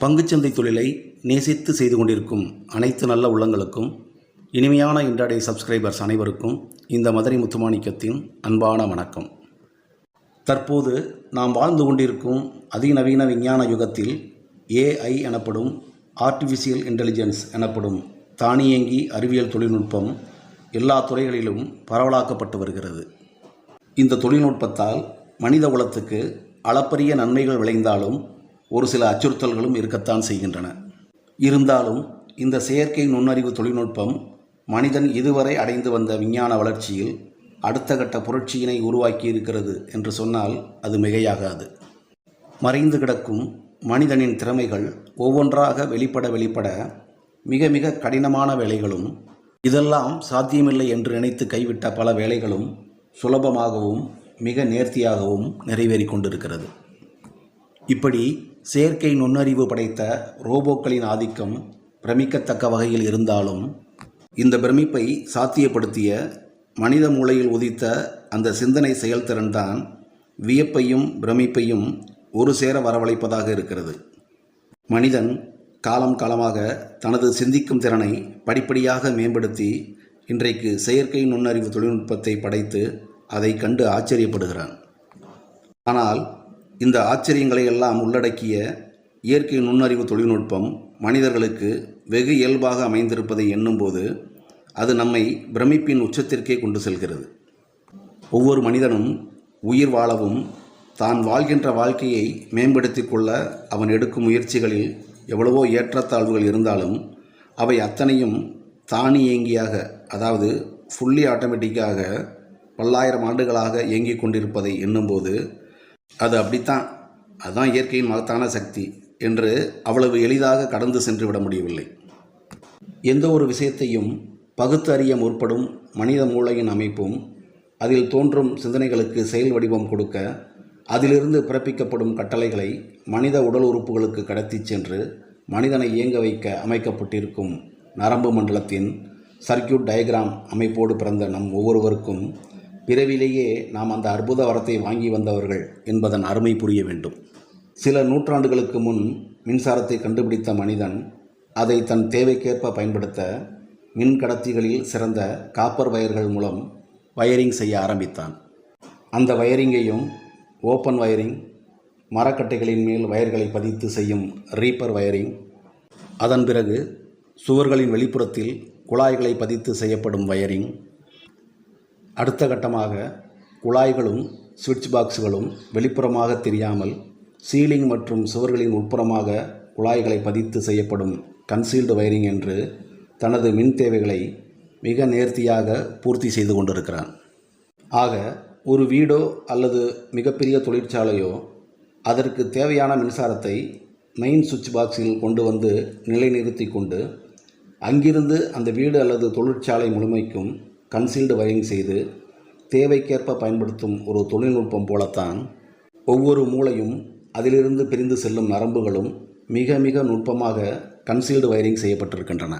பங்குச்சந்தை தொழிலை நேசித்து செய்து கொண்டிருக்கும் அனைத்து நல்ல உள்ளங்களுக்கும் இனிமையான இன்றாடே சப்ஸ்கிரைபர்ஸ் அனைவருக்கும் இந்த மதுரை முத்துமாணிக்கத்தின் அன்பான வணக்கம். தற்போது நாம் வாழ்ந்து கொண்டிருக்கும் அதிநவீன விஞ்ஞான யுகத்தில் ஏஐ எனப்படும் ஆர்டிஃபிஷியல் இன்டெலிஜென்ஸ் எனப்படும் தானியங்கி அறிவியல் தொழில்நுட்பம் எல்லா துறைகளிலும் பரவலாக்கப்பட்டு வருகிறது. இந்த தொழில்நுட்பத்தால் மனித குலத்துக்கு அளப்பரிய நன்மைகள் விளைந்தாலும் ஒரு சில அச்சுறுத்தல்களும் இருக்கத்தான் செய்கின்றன. இருந்தாலும் இந்த செயற்கை நுண்ணறிவு தொழில்நுட்பம் மனிதன் இதுவரை அடைந்து வந்த விஞ்ஞான வளர்ச்சியில் அடுத்த கட்ட புரட்சியினை உருவாக்கி இருக்கிறது என்று சொன்னால் அது மிகையாகாது. மறைந்து கிடக்கும் மனிதனின் திறமைகள் ஒவ்வொன்றாக வெளிப்பட வெளிப்பட மிக மிக கடினமான வேலைகளும் இதெல்லாம் சாத்தியமில்லை என்று நினைத்து கைவிட்ட பல வேலைகளும் சுலபமாகவும் மிக நேர்த்தியாகவும் நிறைவேறிக் கொண்டிருக்கிறது. இப்படி செயற்கை நுண்ணறிவு படைத்த ரோபோக்களின் ஆதிக்கம் பிரமிக்கத்தக்க வகையில் இருந்தாலும் இந்த பிரமிப்பை சாத்தியப்படுத்திய மனித மூளையில் உதித்த அந்த சிந்தனை செயல்திறன்தான் வியப்பையும் பிரமிப்பையும் ஒரு சேர வரவழைப்பதாக இருக்கிறது. மனிதன் காலம் காலமாக தனது சிந்திக்கும் திறனை படிப்படியாக மேம்படுத்தி இன்றைக்கு செயற்கை நுண்ணறிவு தொழில்நுட்பத்தை படைத்து அதை கண்டு ஆச்சரியப்படுகிறான். ஆனால் இந்த ஆச்சரியங்களை எல்லாம் உள்ளடக்கிய இயற்கை நுண்ணறிவு தொழில்நுட்பம் மனிதர்களுக்கு வெகு இயல்பாக அமைந்திருப்பதை எண்ணும்போது அது நம்மை பிரமிப்பின் உச்சத்திற்கே கொண்டு செல்கிறது. ஒவ்வொரு மனிதனும் உயிர் வாழவும் தான் வாழ்கின்ற வாழ்க்கையை மேம்படுத்தி கொள்ள அவன் எடுக்கும் முயற்சிகளில் எவ்வளவோ ஏற்றத்தாழ்வுகள் இருந்தாலும் அவை அத்தனையும் தானியங்கியாக அதாவது ஃபுல்லி ஆட்டோமேட்டிக்காக பல்லாயிரம் ஆண்டுகளாக இயங்கிக் கொண்டிருப்பதை எண்ணும்போது அது அப்படித்தான். அதுதான் இயற்கையின் மகத்தான சக்தி என்று அவ்வளவு எளிதாக கடந்து சென்று விட முடியவில்லை. எந்த ஒரு விஷயத்தையும் பகுத்து அறிய முற்படும் மனித மூளையின் அமைப்பும் அதில் தோன்றும் சிந்தனைகளுக்கு செயல் வடிவம் கொடுக்க அதிலிருந்து பிறப்பிக்கப்படும் கட்டளைகளை மனித உடல் உறுப்புகளுக்கு கடத்திச் சென்று மனிதனை இயங்க வைக்க அமைக்கப்பட்டிருக்கும் நரம்பு மண்டலத்தின் சர்க்கியூட் டயக்ராம் அமைப்போடு பிறந்த நம் ஒவ்வொருவருக்கும் பிறவிலேயே நாம் அந்த அற்புத வரத்தை வாங்கி வந்தவர்கள் என்பதன் அருமை புரிய வேண்டும். சில நூற்றாண்டுகளுக்கு முன் மின்சாரத்தை கண்டுபிடித்த மனிதன் அதை தன் தேவைக்கேற்ப பயன்படுத்த மின் கடத்திகளில் சிறந்த காப்பர் வயர்கள் மூலம் வயரிங் செய்ய ஆரம்பித்தான். அந்த வயரிங்கையும் ஓப்பன் வயரிங் மரக்கட்டைகளின் மேல் வயர்களை பதித்து செய்யும் ரீப்பர் வயரிங் அதன் பிறகு சுவர்களின் வெளிப்புறத்தில் குழாய்களை பதித்து செய்யப்படும் வயரிங் அடுத்த கட்டமாக குழாய்களும் சுவிட்ச் பாக்ஸுகளும் வெளிப்புறமாக தெரியாமல் சீலிங் மற்றும் சுவர்களின் உட்புறமாக குழாய்களை பதித்து செய்யப்படும் கன்சீல்டு வயரிங் என்று தனது மின் தேவைகளை மிக நேர்த்தியாக பூர்த்தி செய்து கொண்டிருக்கிறான். ஆக ஒரு வீடோ அல்லது மிகப்பெரிய தொழிற்சாலையோ அதற்கு தேவையான மின்சாரத்தை மெயின் சுவிட்ச் பாக்ஸில் கொண்டு வந்து நிலைநிறுத்தி கொண்டு அங்கிருந்து அந்த வீடு அல்லது தொழிற்சாலை முழுமைக்கும் கன்சீல்டு வயரிங் செய்து தேவைக்கேற்ப பயன்படுத்தும் ஒரு தொழில்நுட்பம் போலத்தான் ஒவ்வொரு மூளையும் அதிலிருந்து பிரிந்து செல்லும் நரம்புகளும் மிக மிக நுட்பமாக கன்சீல்டு வயரிங் செய்யப்பட்டிருக்கின்றன.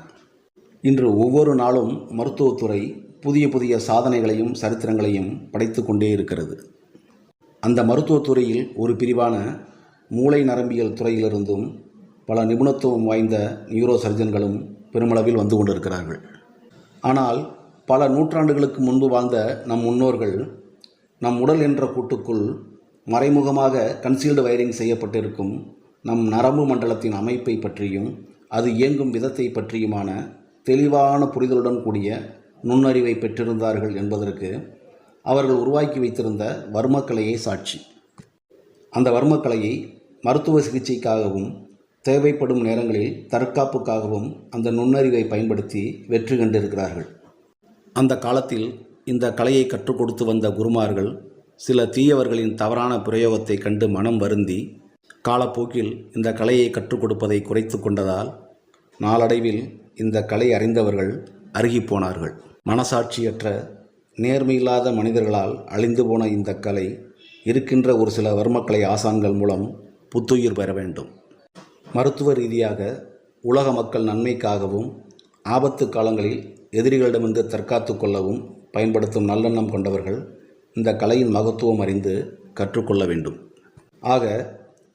இன்று ஒவ்வொரு நாளும் மருத்துவத்துறை புதிய புதிய சாதனைகளையும் சரித்திரங்களையும் படைத்து கொண்டே இருக்கிறது. அந்த மருத்துவத்துறையில் ஒரு பிரிவான மூளை நரம்பியல் துறையிலிருந்தும் பல நிபுணத்துவம் வாய்ந்த நியூரோ சர்ஜன்களும் பெருமளவில் வந்து கொண்டிருக்கிறார்கள். ஆனால் பல நூற்றாண்டுகளுக்கு முன்பு வாழ்ந்த நம் முன்னோர்கள் நம் உடல் என்ற கூட்டுக்குள் மறைமுகமாக கன்சீல்டு வயரிங் செய்யப்பட்டிருக்கும் நம் நரம்பு மண்டலத்தின் அமைப்பை பற்றியும் அது இயங்கும் விதத்தை பற்றியுமான தெளிவான புரிதலுடன் கூடிய நுண்ணறிவை பெற்றிருந்தார்கள் என்பதற்கு அவர்கள் உருவாக்கி வைத்திருந்த வர்மக்கலையே சாட்சி. அந்த வர்மக்கலையை மருத்துவ சிகிச்சைக்காகவும் தேவைப்படும் நேரங்களில் தற்காப்புக்காகவும் அந்த நுண்ணறிவை பயன்படுத்தி வெற்றி கண்டிருக்கிறார்கள். அந்த காலத்தில் இந்த கலையை கற்றுக் கொடுத்து வந்த குருமார்கள் சில தீயவர்களின் தவறான பிரயோகத்தை கண்டு மனம் வருந்தி காலப்போக்கில் இந்த கலையை கற்றுக் கொடுப்பதை குறைத்து கொண்டதால் நாளடைவில் இந்த கலை அறிந்தவர்கள் அருகிப் போனார்கள். மனசாட்சியற்ற நேர்மையில்லாத மனிதர்களால் அழிந்து போன இந்த கலை இருக்கின்ற ஒரு சில வர்மக்கலை ஆசான்கள் மூலம் புத்துயிர் பெற வேண்டும். மருத்துவ ரீதியாக உலக மக்கள் நன்மைக்காகவும் ஆபத்து காலங்களில் எதிரிகளிடமிருந்து தற்காத்து கொள்ளவும் பயன்படுத்தும் நல்லெண்ணம் கொண்டவர்கள் இந்த கலையின் மகத்துவம் அறிந்து கற்றுக்கொள்ள வேண்டும். ஆக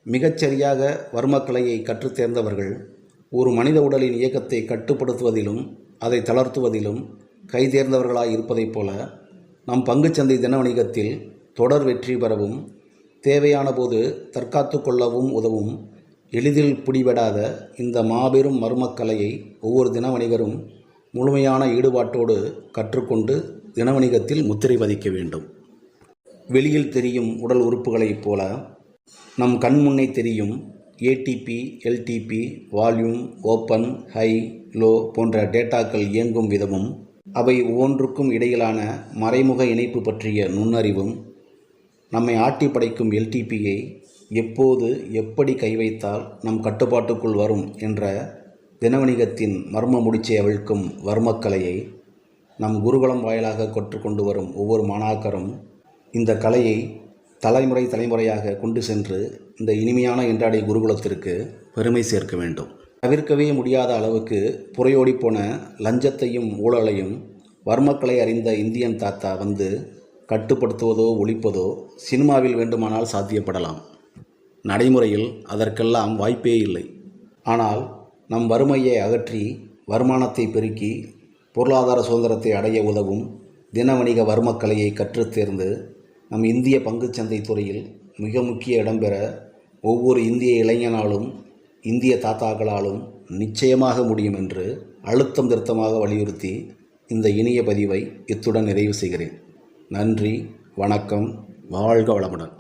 மிகச்சரியாக வர்மக்கலையை கற்றுத் தேர்ந்தவர்கள் ஒரு மனித உடலின் இயக்கத்தை கட்டுப்படுத்துவதிலும் அதை தளர்த்துவதிலும் கைதேர்ந்தவர்களாய் இருப்பதைப் போல நம் பங்குச்சந்தை தின வணிகத்தில் தொடர் வெற்றி பெறவும் தேவையான போது தற்காத்து கொள்ளவும் உதவும் எளிதில் பிடிபடாத இந்த மாபெரும் மர்மக்கலையை ஒவ்வொரு தின வணிகரும் முழுமையான ஈடுபாட்டோடு கற்றுக்கொண்டு தினவணிகத்தில் முத்திரை பதிக்க வேண்டும். வெளியில் தெரியும் உடல் உறுப்புகளைப் போல நம் கண் முன்னே தெரியும் ADP LDP volume open high low போன்ற டேட்டாக்கள் இயங்கும் விதமும் அவை ஒவ்வொன்றுக்கும் இடையிலான மறைமுக இணைப்பு பற்றிய நுண்ணறிவும் நம்மை ஆட்டி படைக்கும் எல்டிபியை எப்போது எப்படி கை வைத்தால் நம் கட்டுப்பாட்டுக்குள் வரும் என்ற தினவணிகத்தின் மர்ம முடிச்சை அவிழ்க்கும் வர்மக்கலையை நம் குருகுலம் வாயிலாக கற்றுக்கொண்டு வரும் ஒவ்வொரு மாணாக்கரும் இந்த கலையை தலைமுறை தலைமுறையாக கொண்டு சென்று இந்த இனிமையான இன்றாடை குருகுலத்திற்கு பெருமை சேர்க்க வேண்டும். தவிர்க்கவே முடியாத அளவுக்கு புறையோடி போன லஞ்சத்தையும் ஊழலையும் வர்மக்கலை அறிந்த இந்தியன் தாத்தா வந்து கட்டுப்படுத்துவதோ ஒழிப்பதோ சினிமாவில் வேண்டுமானால் சாத்தியப்படலாம். நடைமுறையில் அதற்கெல்லாம் வாய்ப்பே இல்லை. ஆனால் நம் வறுமையை அகற்றி வருமானத்தை பெருக்கி பொருளாதார சுதந்திரத்தை அடைய உதவும் தின வணிக வர்மக்கலையை கற்றுத் தேர்ந்து நம் இந்திய பங்குச்சந்தை துறையில் மிக முக்கிய இடம்பெற ஒவ்வொரு இந்திய இளைஞனாலும் இந்திய தாத்தாக்களாலும் நிச்சயமாக முடியும் என்று அழுத்தம் திருத்தமாக வலியுறுத்தி இந்த இனிய பதிவை இத்துடன் நிறைவு செய்கிறேன். நன்றி வணக்கம் வாழ்க வளமுடன்.